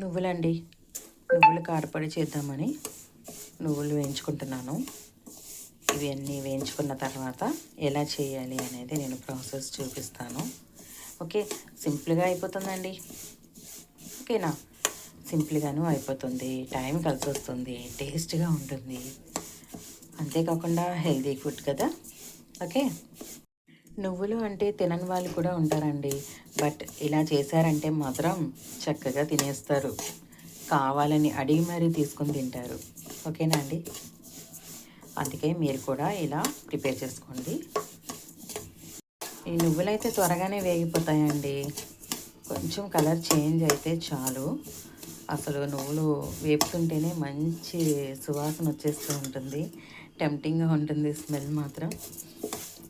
నువ్వులండి. నువ్వులు కారపొడి చేద్దామని నువ్వులు వేయించుకుంటున్నాను. ఇవన్నీ వేయించుకున్న తర్వాత ఎలా చేయాలి అనేది నేను ప్రాసెస్ చూపిస్తాను. ఓకే సింపుల్గా అయిపోతుందండి. ఓకేనా? సింపుల్గాను అయిపోతుంది. టైం కలిసి వస్తుంది టేస్ట్గా ఉంటుంది. అంతేకాకుండా హెల్తీ ఫుడ్ కదా? ఓకే? నువ్వులు అంటే తినని వాళ్ళు కూడా ఉంటారండి. బట్ ఇలా చేశారంటే మాత్రం చక్కగా తినేస్తారు. కావాలని అడిగి మరీ తీసుకొని తింటారు. ఓకేనా అండి? అందుకే మీరు కూడా ఇలా ప్రిపేర్ చేసుకోండి. ఈ నువ్వులైతే త్వరగానే వేగిపోతాయండి. కొంచెం కలర్ చేంజ్ అయితే చాలు. అసలు నువ్వులు వేపుతుంటేనే మంచి సువాసన వచ్చేస్తూ ఉంటుంది. టెంప్టింగ్గా ఉంటుంది స్మెల్ మాత్రం.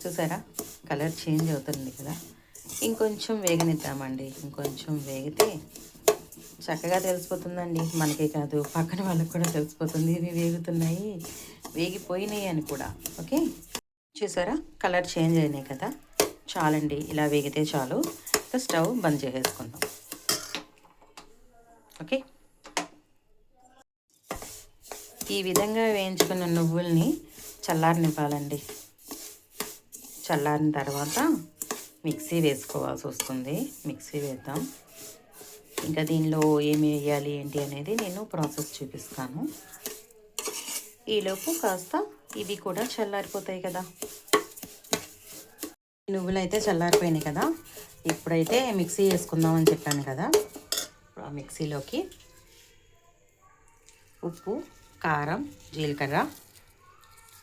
చూసారా? కలర్ చేంజ్ అవుతుంది కదా. ఇంకొంచెం వేగనిద్దామండి. ఇంకొంచెం వేగితే చక్కగా తెలిసిపోతుందండి. మనకే కాదు పక్కన వాళ్ళకి కూడా తెలిసిపోతుంది. ఇవి వేగుతున్నాయి వేగిపోయినాయి అని కూడా. ఓకే? చూసారా? కలర్ చేంజ్ అయినాయి కదా. చాలండి ఇలా వేగితే చాలు. స్టవ్ బంద్ చేసేసుకుందాం. ఓకే? ఈ విధంగా వేయించుకున్న నువ్వుల్ని చల్లారనివ్వాలండి. చల్లారిన తర్వాత మిక్సీ వేసుకోవాల్సి వస్తుంది. మిక్సీ వేద్దాం. ఇంకా దీనిలో ఏమి వేయాలి ఏంటి అనేది నేను ప్రాసెస్ చూపిస్తాను. ఈలోపు కాస్త ఇవి కూడా చల్లారిపోతాయి కదా. నువ్వులు అయితే చల్లారిపోయినాయి కదా. ఇప్పుడైతే మిక్సీ వేసుకుందామని చెప్పాను కదా. ఆ మిక్సీలోకి ఉప్పు కారం జీలకర్ర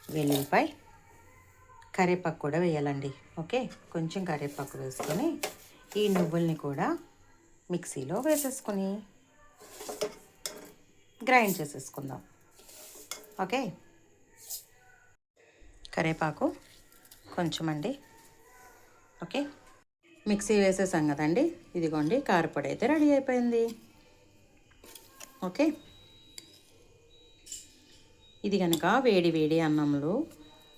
వెల్లుల్లిపాయ కరివేపాకు కూడా వేయాలండి. ఓకే? కొంచెం కరివేపాకు వేసుకొని ఈ నువ్వుల్ని కూడా మిక్సీలో వేసేసుకొని గ్రైండ్ చేసేసుకుందాం. ఓకే? కరివేపాకు కొంచెం అండి ఓకే? మిక్సీ వేసేసాం కదండి. ఇదిగోండి కారపొడి అయితే రెడీ అయిపోయింది. ఓకే? ఇది కనుక వేడి వేడి అన్నంలో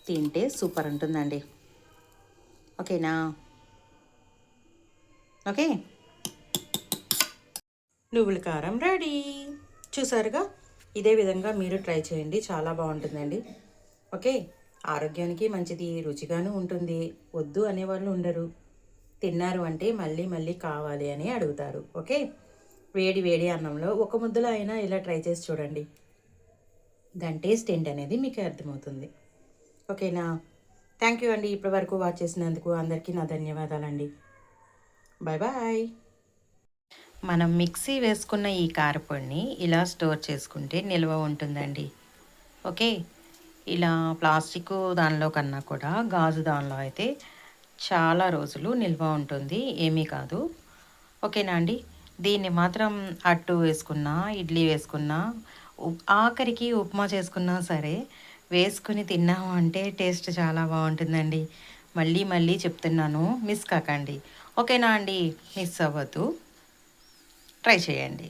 తింటే సూపర్ ఉంటుందండి. ఓకేనా? ఓకే? నువ్వుల కారం రెడీ. చూసారుగా? ఇదే విధంగా మీరు ట్రై చేయండి. చాలా బాగుంటుందండి. ఓకే? ఆరోగ్యానికి మంచిది రుచిగాను ఉంటుంది. వద్దు అనేవాళ్ళు ఉండరు. తిన్నారు అంటే మళ్ళీ మళ్ళీ కావాలి అని అడుగుతారు. ఓకే? వేడి వేడి అన్నంలో ఒక ముద్దలో అయినా ఇలా ట్రై చేసి చూడండి. దాని టేస్ట్ ఏంటనేది మీకు అర్థమవుతుంది. ఓకేనా? థ్యాంక్ యూ అండి ఇప్పటి వరకు వాచ్ చేసినందుకు అందరికీ నా ధన్యవాదాలండి. బాయ్ బాయ్ మనం మిక్సీ వేసుకున్న ఈ కారపొడిని ఇలా స్టోర్ చేసుకుంటే నిల్వ ఉంటుందండి. ఓకే? ఇలా ప్లాస్టిక్ దానిలో కన్నా కూడా గాజు దానిలో అయితే చాలా రోజులు నిల్వ ఉంటుంది. ఏమీ కాదు. ఓకేనా అండి? దీన్ని మాత్రం అట్టు వేసుకున్నా ఇడ్లీ వేసుకున్నా ఆఖరికి ఉప్మా చేసుకున్నా సరే వేసుకుని తిన్నాము అంటే టేస్ట్ చాలా బాగుంటుందండి. మళ్ళీ మళ్ళీ చెప్తున్నాను మిస్ కాకండి. ఓకేనా అండి? మిస్ అవ్వద్దు. ట్రై చేయండి.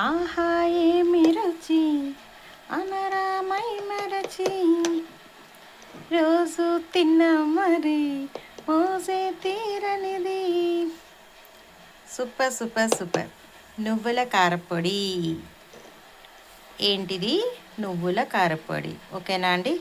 ఆహా ఏమి రుచి అనరామై మరచి రోజు తిన్న మరి మోసే తీరనిది. Super super super. నువ్వుల కారపొడి. ఏంటిది? నువ్వుల కారపొడి. ఓకేనా అండి?